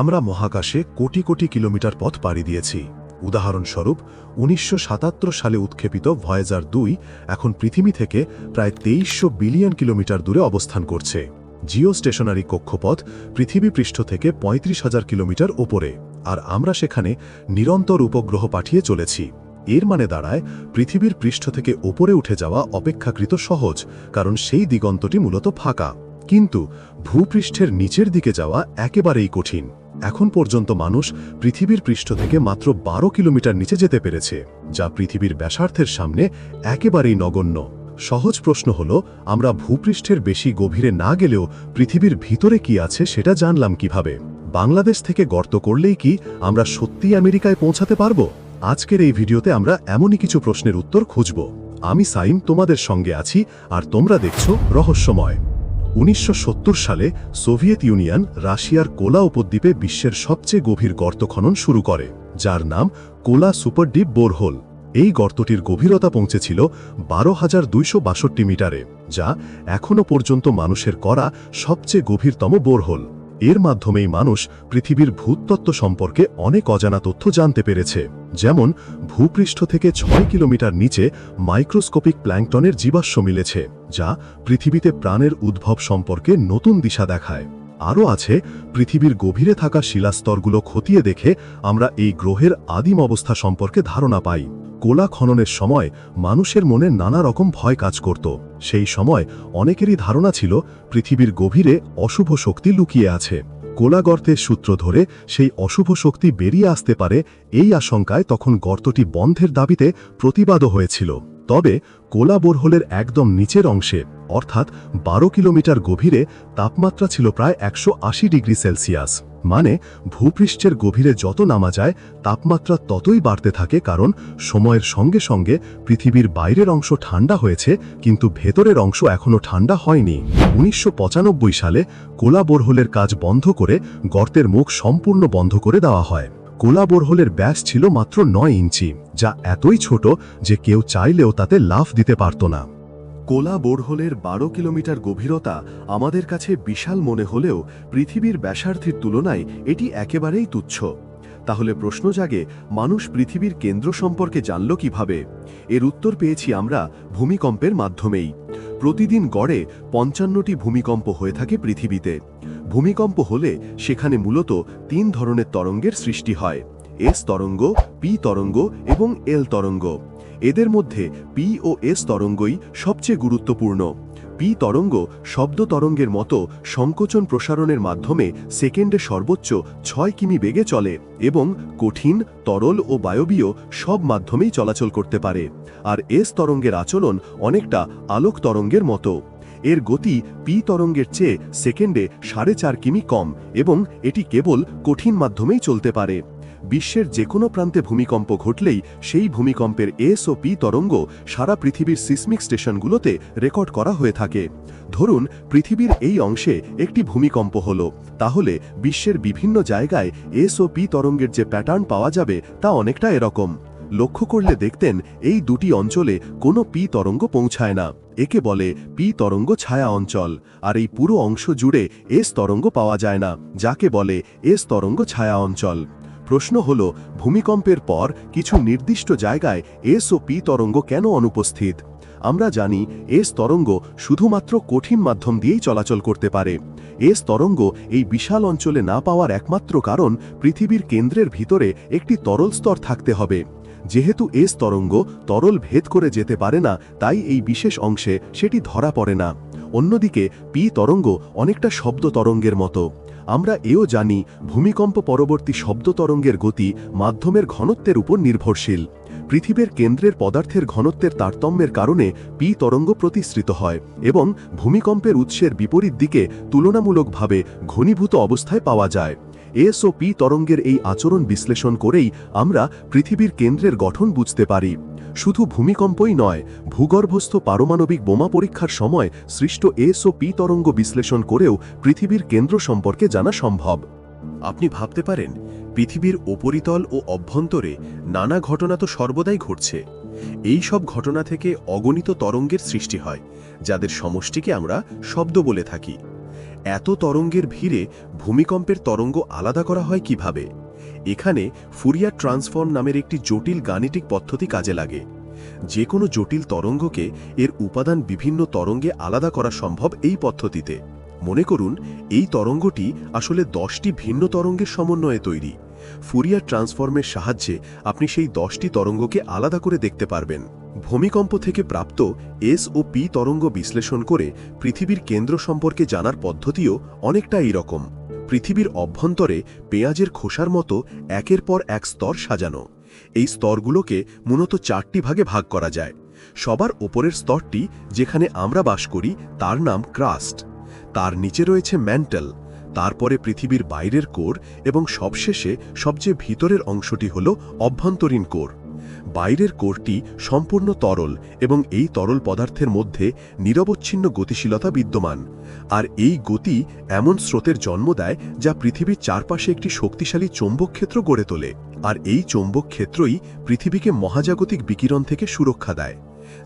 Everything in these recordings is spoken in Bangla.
আমরা মহাকাশে কোটি কোটি কিলোমিটার পথ পাড়ি দিয়েছি। উদাহরণস্বরূপ, উনিশশো সাতাত্তর সালে উৎক্ষেপিত ভয়েজার দুই এখন পৃথিবী থেকে প্রায় তেইশশো বিলিয়ন কিলোমিটার দূরে অবস্থান করছে। জিও স্টেশনারি কক্ষপথ পৃথিবী পৃষ্ঠ থেকে পঁয়ত্রিশ হাজার কিলোমিটার ওপরে, আর আমরা সেখানে নিরন্তর উপগ্রহ পাঠিয়ে চলেছি। এর মানে দাঁড়ায়, পৃথিবীর পৃষ্ঠ থেকে ওপরে উঠে যাওয়া অপেক্ষাকৃত সহজ, কারণ সেই দিগন্তটি মূলত ফাঁকা। কিন্তু ভূপৃষ্ঠের নিচের দিকে যাওয়া একেবারেই কঠিন। এখন পর্যন্ত মানুষ পৃথিবীর পৃষ্ঠ থেকে মাত্র বারো কিলোমিটার নিচে যেতে পেরেছে, যা পৃথিবীর ব্যাসার্থের সামনে একেবারেই নগণ্য। সহজ প্রশ্ন হল, আমরা ভূপৃষ্ঠের বেশি গভীরে না গেলেও পৃথিবীর ভিতরে কি আছে সেটা জানলাম কীভাবে? বাংলাদেশ থেকে গর্ত করলেই কি আমরা সত্যিই আমেরিকায় পৌঁছাতে পারব? আজকের এই ভিডিওতে আমরা এমনই কিছু প্রশ্নের উত্তর খুঁজব। আমি সাইম, তোমাদের সঙ্গে আছি, আর তোমরা দেখছ রহস্যময়। উনিশশো সত্তর সালে সোভিয়েত ইউনিয়ন রাশিয়ার কোলা উপদ্বীপে বিশ্বের সবচেয়ে গভীর গর্ত খনন শুরু করে, যার নাম কোলা সুপারডিপ বোরহোল। এই গর্তটির গভীরতা পৌঁছেছিল বারো হাজার দুইশো বাষট্টি মিটারে, যা এখনও পর্যন্ত মানুষের করা সবচেয়ে গভীরতম বোরহোল। এর মাধ্যমেই মানুষ পৃথিবীর ভূতত্ত্ব সম্পর্কে অনেক অজানা তথ্য জানতে পেরেছে। যেমন, ভূপৃষ্ঠ থেকে ছয় কিলোমিটার নিচে মাইক্রোস্কোপিক প্ল্যাঙ্কটনের জীবাশ্ম মিলেছে, যা পৃথিবীতে প্রাণের উদ্ভব সম্পর্কে নতুন দিশা দেখায়। আরও আছে, পৃথিবীর গভীরে থাকা শিলাস্তরগুলো খতিয়ে দেখে আমরা এই গ্রহের আদিম অবস্থা সম্পর্কে ধারণা পাই। কোলা খননের সময় মানুষের মনে নানা রকম ভয় কাজ করত। সেই সময় অনেকেরই ধারণা ছিল, পৃথিবীর গভীরে অশুভ শক্তি লুকিয়ে আছে। কোলা গর্তের সূত্র ধরে সেই অশুভ শক্তি বেরিয়ে আসতে পারে এই আশঙ্কায় তখন গর্তটি বন্ধের দাবিতে প্রতিবাদও হয়েছিল। তবে কোলা বোরহোলের একদম নিচের অংশে অর্থাৎ বারো কিলোমিটার গভীরে তাপমাত্রা ছিল প্রায় একশো আশি ডিগ্রি সেলসিয়াস। মানে ভূপৃষ্ঠের গভীরে যত নামা যায়, তাপমাত্রা ততই বাড়তে থাকে কারণ সময়ের সঙ্গে সঙ্গে পৃথিবীর বাইরের অংশ ঠান্ডা হয়েছে, কিন্তু ভেতরের অংশ এখনও ঠান্ডা হয়নি। উনিশশো পঁচানব্বই সালে কোলা বোরহোলের কাজ বন্ধ করে গর্তের মুখ সম্পূর্ণ বন্ধ করে দেওয়া হয়। কোলা বোরহোলের ব্যাস ছিল মাত্র নয় ইঞ্চি, যা এতই ছোট যে কেউ চাইলেও তাতে লাফ দিতে পারত না। কোলা বোরহোলের বারো কিলোমিটার গভীরতা আমাদের কাছে বিশাল মনে হলেও পৃথিবীর ব্যাসার্থের তুলনায় এটি একেবারেই তুচ্ছ। তাহলে প্রশ্ন জাগে, মানুষ পৃথিবীর কেন্দ্র সম্পর্কে জানল কীভাবে? এর উত্তর পেয়েছি আমরা ভূমিকম্পের মাধ্যমেই। প্রতিদিন গড়ে পঞ্চান্নটি ভূমিকম্প হয়ে থাকে পৃথিবীতে। ভূমিকম্প হলে সেখানে মূলত তিন ধরনের তরঙ্গের সৃষ্টি হয়। এস তরঙ্গ, পি তরঙ্গ এবং এল তরঙ্গ। এদের মধ্যে পি ও এস তরঙ্গই সবচেয়ে গুরুত্বপূর্ণ। পি তরঙ্গ শব্দ তরঙ্গের মতো সংকোচন প্রসারণের মাধ্যমে সেকেন্ডে সর্বোচ্চ ছয় কিমি বেগে চলে এবং কঠিন, তরল ও বায়বীয় সব মাধ্যমেই চলাচল করতে পারে। আর এস তরঙ্গের আচরণ অনেকটা আলোক তরঙ্গের মতো। এর গতি পি তরঙ্গের চেয়ে সেকেন্ডে সাড়ে চার কিমি কম এবং এটি কেবল কঠিন মাধ্যমেই চলতে পারে। বিশ্বের যে কোনো প্রান্তে ভূমিকম্প ঘটলেই সেই ভূমিকম্পের এস ও পি তরঙ্গ সারা পৃথিবীর সিসমিক স্টেশনগুলোতে রেকর্ড করা হয়ে থাকে। ধরুন, পৃথিবীর এই অংশে একটি ভূমিকম্প হল, তাহলে বিশ্বের বিভিন্ন জায়গায় এস ও পি তরঙ্গের যে প্যাটার্ন পাওয়া যাবে তা অনেকটা এরকম। লক্ষ্য করলে দেখতেন, এই দুটি অঞ্চলে কোনো পি তরঙ্গ পৌঁছায় না। একে বলে পি তরঙ্গ ছায়া অঞ্চল, আর এই পুরো অংশ জুড়ে এস তরঙ্গ পাওয়া যায় না, যাকে বলে এস তরঙ্গ ছায়া অঞ্চল। প্রশ্ন হল, ভূমিকম্পের পর কিছু নির্দিষ্ট জায়গায় এস ও পি তরঙ্গ কেন অনুপস্থিত? আমরা জানি, এস তরঙ্গ শুধুমাত্র কঠিন মাধ্যম দিয়েই চলাচল করতে পারে। এস তরঙ্গ এই বিশাল অঞ্চলে না পাওয়ার একমাত্র কারণ পৃথিবীর কেন্দ্রের ভিতরে একটি তরল স্তর থাকতে হবে। যেহেতু এস তরঙ্গ তরল ভেদ করে যেতে পারে না, তাই এই বিশেষ অংশে সেটি ধরা পড়ে না। অন্যদিকে, পি তরঙ্গ অনেকটা শব্দ তরঙ্গের মতো। আমরা এও জানি ভূমিকম্প পরবর্তী শব্দ তরঙ্গের গতি মাধ্যমের ঘনত্বের উপর নির্ভরশীল। পৃথিবীর কেন্দ্রের পদার্থের ঘনত্বের তারতম্যের কারণে পি তরঙ্গ প্রতিশ্রিত হয় এবং ভূমিকম্পের উৎসের বিপরীত দিকে তুলনামূলকভাবে ঘনীভূত অবস্থায় পাওয়া যায়। এস ও পি তরঙ্গের এই আচরণ বিশ্লেষণ করেই আমরা পৃথিবীর কেন্দ্রের গঠন বুঝতে পারি। শুধু ভূমিকম্পই নয়, ভূগর্ভস্থ পারমাণবিক বোমা পরীক্ষার সময় সৃষ্ট এস ও পি তরঙ্গ বিশ্লেষণ করেও পৃথিবীর কেন্দ্র সম্পর্কে জানা সম্ভব। আপনি ভাবতে পারেন, পৃথিবীর ওপরিতল ও অভ্যন্তরে নানা ঘটনা তো সর্বদাই ঘটছে। এই সব ঘটনা থেকে অগণিত তরঙ্গের সৃষ্টি হয়, যাদের সমষ্টিকে আমরা শব্দ বলে থাকি। এত তরঙ্গের ভিড়ে ভূমিকম্পের তরঙ্গ আলাদা করা হয় কীভাবে? এখানে ফুরিয়ার ট্রান্সফর্ম নামের একটি জটিল গাণিতিক পদ্ধতি কাজে লাগে। যে কোনো জটিল তরঙ্গকে এর উপাদান বিভিন্ন তরঙ্গে আলাদা করা সম্ভব এই পদ্ধতিতে। মনে করুন, এই তরঙ্গটি আসলে দশটি ভিন্ন তরঙ্গের সমন্বয়ে তৈরি। ফুরিয়ার ট্রান্সফর্মের সাহায্যে আপনি সেই দশটি তরঙ্গকে আলাদা করে দেখতে পারবেন। ভূমিকম্প থেকে প্রাপ্ত এস ও পি তরঙ্গ বিশ্লেষণ করে পৃথিবীর কেন্দ্র সম্পর্কে জানার পদ্ধতিও অনেকটা এইরকম পৃথিবীর অভ্যন্তরে পেঁয়াজের খোসার মতো একের পর এক স্তর সাজানো। এই স্তরগুলোকে মূলত চারটি ভাগে ভাগ করা যায়। সবার ওপরের স্তরটি যেখানে আমরা বাস করি তার নাম ক্রাস্ট। তার নিচে রয়েছে ম্যান্টেল। তারপরে পৃথিবীর বাইরের কোর এবং সবশেষে সবচেয়ে ভিতরের অংশটি হল অভ্যন্তরীণ কোর। বাইরের কোরটি সম্পূর্ণ তরল এবং এই তরল পদার্থের মধ্যে নিরবচ্ছিন্ন গতিশীলতা বিদ্যমান, আর এই গতি এমন স্রোতের জন্ম দেয় যা পৃথিবীর চারপাশে একটি শক্তিশালী চৌম্বকক্ষেত্র গড়ে তোলে, আর এই চৌম্বকক্ষেত্রই পৃথিবীকে মহাজাগতিক বিকিরণ থেকে সুরক্ষা দেয়।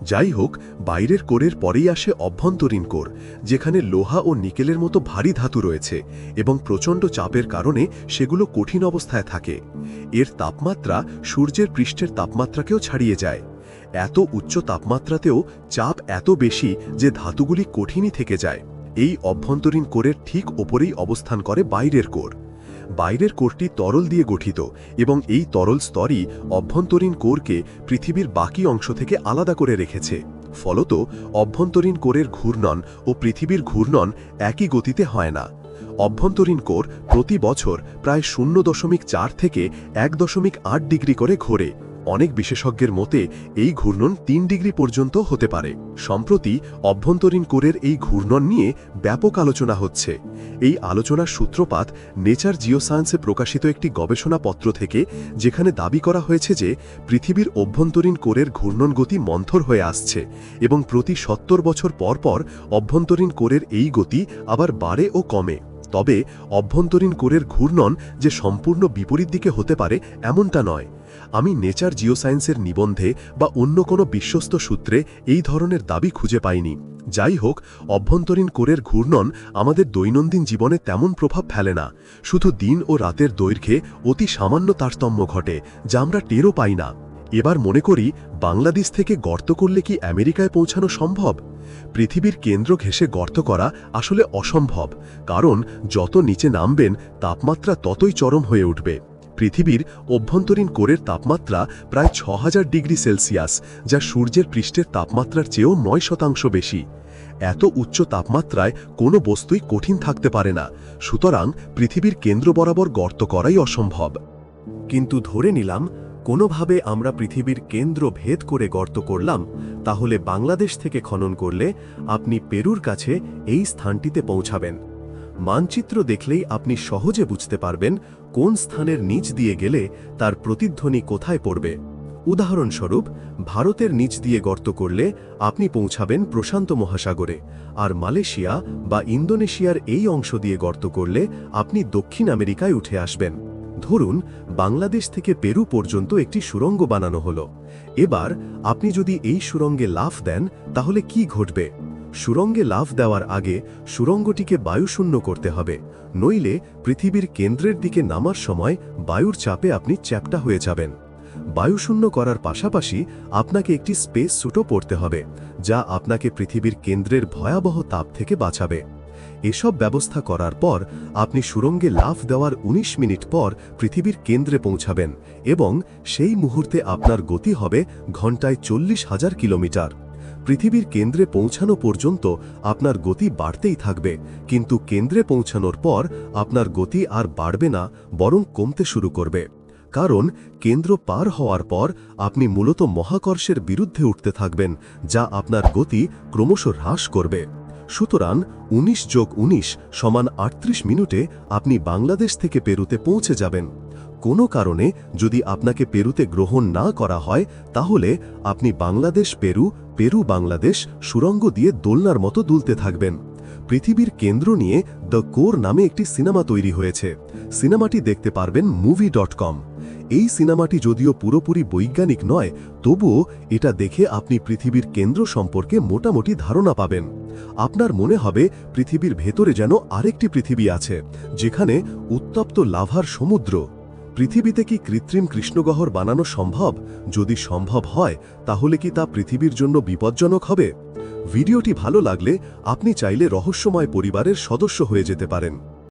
যাই হোক, বাইরের কোরের পরেই আসে অভ্যন্তরীণ কোর, যেখানে লোহা ও নিকেলের মতো ভারী ধাতু রয়েছে এবং প্রচণ্ড চাপের কারণে সেগুলো কঠিন অবস্থায় থাকে। এর তাপমাত্রা সূর্যের পৃষ্ঠের তাপমাত্রাকেও ছাড়িয়ে যায়। এত উচ্চ তাপমাত্রাতেও চাপ এত বেশি যে ধাতুগুলি কঠিনই থেকে যায়। এই অভ্যন্তরীণ কোরের ঠিক ওপরেই অবস্থান করে বাইরের কোর। বাইরের কোরটি তরল দিয়ে গঠিত এবং এই তরল স্তরই অভ্যন্তরীণ কোরকে পৃথিবীর বাকি অংশ থেকে আলাদা করে রেখেছে। ফলত, অভ্যন্তরীণ কোরের ঘূর্ণন ও পৃথিবীর ঘূর্ণন একই গতিতে হয় না। অভ্যন্তরীণ কোর প্রতি বছর প্রায় শূন্য দশমিক চার থেকে এক দশমিক আট ডিগ্রি করে ঘোরে। অনেক বিশেষজ্ঞের মতে, এই ঘূর্ণন তিন ডিগ্রি পর্যন্ত হতে পারে। সম্প্রতি, অভ্যন্তরীণ কোরের এই ঘূর্ণন নিয়ে ব্যাপক আলোচনা হচ্ছে। এই আলোচনার সূত্রপাত নেচার জিওসায়েন্সে প্রকাশিত একটি গবেষণাপত্র থেকে, যেখানে দাবি করা হয়েছে যে, পৃথিবীর অভ্যন্তরীণ কোরের ঘূর্ণন গতি মন্থর হয়ে আসছে এবং প্রতি সত্তর বছর পর পর অভ্যন্তরীণ কোরের এই গতি আবার বাড়ে ও কমে। তবে অভ্যন্তরীণ কোরের ঘূর্ণন যে সম্পূর্ণ বিপরীত দিকে হতে পারে এমনটা নয়। আমি নেচার জিওসায়েন্সের নিবন্ধে বা অন্য কোনো বিশ্বস্ত সূত্রে এই ধরনের দাবি খুঁজে পাইনি। যাই হোক, অভ্যন্তরীণ কোরের ঘূর্ণন আমাদের দৈনন্দিন জীবনে তেমন প্রভাব ফেলে না। শুধু দিন ও রাতের দৈর্ঘ্যে অতি সামান্য তারতম্য ঘটে, যা আমরা টেরও পাই না। এবার মনে করি, বাংলাদেশ থেকে গর্ত করলে কি আমেরিকায় পৌঁছানো সম্ভব? পৃথিবীর কেন্দ্র ঘেঁষে গর্ত করা আসলে অসম্ভব, কারণ যত নিচে নামবেন, তাপমাত্রা ততই চরম হয়ে উঠবে। পৃথিবীর অভ্যন্তরীণ কোরের তাপমাত্রা প্রায় ছ ডিগ্রি সেলসিয়াস, যা সূর্যের পৃষ্ঠের তাপমাত্রার চেয়েও নয় শতাংশ বেশি। এত উচ্চ তাপমাত্রায় কোনো বস্তুই কঠিন থাকতে পারে না, সুতরাং পৃথিবীর কেন্দ্র বরাবর গর্ত করাই অসম্ভব। কিন্তু ধরে নিলাম কোনোভাবে আমরা পৃথিবীর কেন্দ্র ভেদ করে গর্ত করলাম, তাহলে বাংলাদেশ থেকে খনন করলে আপনি পেরুর কাছে এই স্থানটিতে পৌঁছাবেন। মানচিত্র দেখলেই আপনি সহজে বুঝতে পারবেন কোন স্থানের নিচ দিয়ে গেলে তার প্রতিধ্বনি কোথায় পড়বে। উদাহরণস্বরূপ, ভারতের নিচ দিয়ে গর্ত করলে আপনি পৌঁছাবেন প্রশান্ত মহাসাগরে, আর মালয়েশিয়া বা ইন্দোনেশিয়ার এই অংশ দিয়ে গর্ত করলে আপনি দক্ষিণ আমেরিকায় উঠে আসবেন। ধরুন, বাংলাদেশ থেকে পেরু পর্যন্ত একটি সুড়ঙ্গ বানানো হলো। এবার আপনি যদি এই সুড়ঙ্গে লাফ দেন, তাহলে কি ঘটবে? সুরঙ্গে লাফ দেওয়ার আগে সুরঙ্গটিকে বায়ুশূন্য করতে হবে, নইলে পৃথিবীর কেন্দ্রের দিকে নামার সময় বায়ুর চাপে আপনি চ্যাপটা হয়ে যাবেন। বায়ুশূন্য করার পাশাপাশি আপনাকে একটি স্পেস স্যুটও পড়তে হবে, যা আপনাকে পৃথিবীর কেন্দ্রের ভয়াবহ তাপ থেকে বাঁচাবে। এসব ব্যবস্থা করার পর আপনি সুরঙ্গে লাফ দেওয়ার ১৯ মিনিট পর পৃথিবীর কেন্দ্রে পৌঁছাবেন এবং সেই মুহূর্তে আপনার গতি হবে ঘন্টায় চল্লিশ হাজার কিলোমিটার। পৃথিবীর কেন্দ্রে পৌঁছানো পর্যন্ত আপনার গতি বাড়তেই থাকবে, কিন্তু কেন্দ্রে পৌঁছানোর পর আপনার গতি আর বাড়বে না, বরং কমতে শুরু করবে। কারণ কেন্দ্র পার হওয়ার পর আপনি মূলত মহাকর্ষের বিরুদ্ধে উঠতে থাকবেন, যা আপনার গতি ক্রমশ হ্রাস করবে। সুতরাং ১৯ যোগ ১৯ সমান আটত্রিশ মিনিটে আপনি বাংলাদেশ থেকে পেরুতে পৌঁছে যাবেন। কোনো কারণে যদি আপনাকে পেরুতে গ্রহণ না করা হয়, তাহলে আপনি বাংলাদেশ, পেরু পেরু বাংলাদেশ, সুরঙ্গ দিয়ে দোলনার মতো দুলতে থাকবেন। পৃথিবীর কেন্দ্র নিয়ে দ্য কোর নামে একটি সিনেমা তৈরি হয়েছে। সিনেমাটি দেখতে পারবেন মুভি ডট কম। এই সিনেমাটি যদিও পুরোপুরি বৈজ্ঞানিক নয়, তবুও এটা দেখে আপনি পৃথিবীর কেন্দ্র সম্পর্কে মোটামুটি ধারণা পাবেন। আপনার মনে হবে পৃথিবীর ভেতরে যেন আরেকটি পৃথিবী আছে, যেখানে উত্তপ্ত লাভার সমুদ্র। পৃথিবীতে কি কৃত্রিম কৃষ্ণগহর বানানো সম্ভব? যদি সম্ভব হয়, তাহলে কি তা পৃথিবীর জন্য বিপজ্জনক হবে? ভিডিওটি ভালো লাগলে আপনি চাইলে রহস্যময় পরিবারের সদস্য হয়ে যেতে পারেন।